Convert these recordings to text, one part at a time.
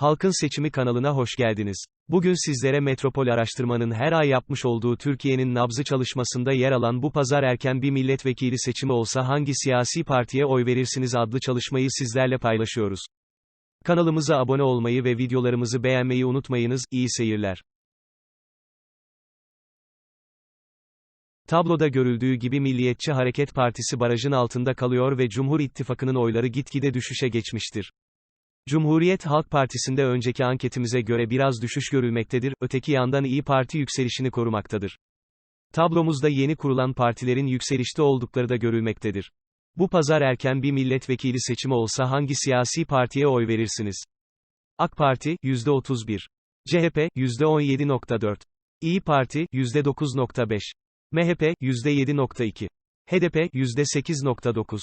Halkın Seçimi kanalına hoş geldiniz. Bugün sizlere Metropol Araştırma'nın her ay yapmış olduğu Türkiye'nin nabzı çalışmasında yer alan bu pazar erken bir milletvekili seçimi olsa hangi siyasi partiye oy verirsiniz adlı çalışmayı sizlerle paylaşıyoruz. Kanalımıza abone olmayı ve videolarımızı beğenmeyi unutmayınız, iyi seyirler. Tabloda görüldüğü gibi Milliyetçi Hareket Partisi barajın altında kalıyor ve Cumhur İttifakı'nın oyları gitgide düşüşe geçmiştir. Cumhuriyet Halk Partisi'nde önceki anketimize göre biraz düşüş görülmektedir, öteki yandan İyi Parti yükselişini korumaktadır. Tablomuzda yeni kurulan partilerin yükselişte oldukları da görülmektedir. Bu pazar erken bir milletvekili seçimi olsa hangi siyasi partiye oy verirsiniz? AK Parti, %31. CHP, %17.4. İyi Parti, %9.5. MHP, %7.2. HDP, %8.9.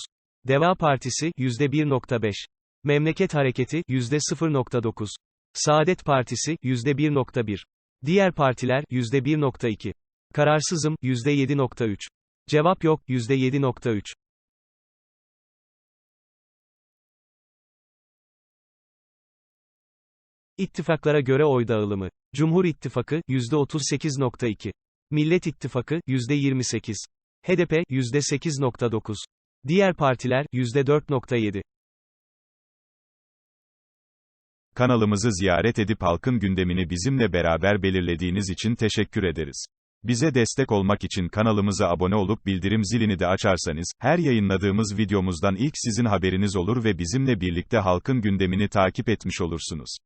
Deva Partisi, %1.5. Memleket Hareketi, %0.9. Saadet Partisi, %1.1. Diğer partiler, %1.2. Kararsızım, %7.3. Cevap yok, %7.3. İttifaklara göre oy dağılımı. Cumhur İttifakı, %38.2. Millet İttifakı, %28. HDP, %8.9. Diğer partiler, %4.7. Kanalımızı ziyaret edip halkın gündemini bizimle beraber belirlediğiniz için teşekkür ederiz. Bize destek olmak için kanalımıza abone olup bildirim zilini de açarsanız, her yayınladığımız videomuzdan ilk sizin haberiniz olur ve bizimle birlikte halkın gündemini takip etmiş olursunuz.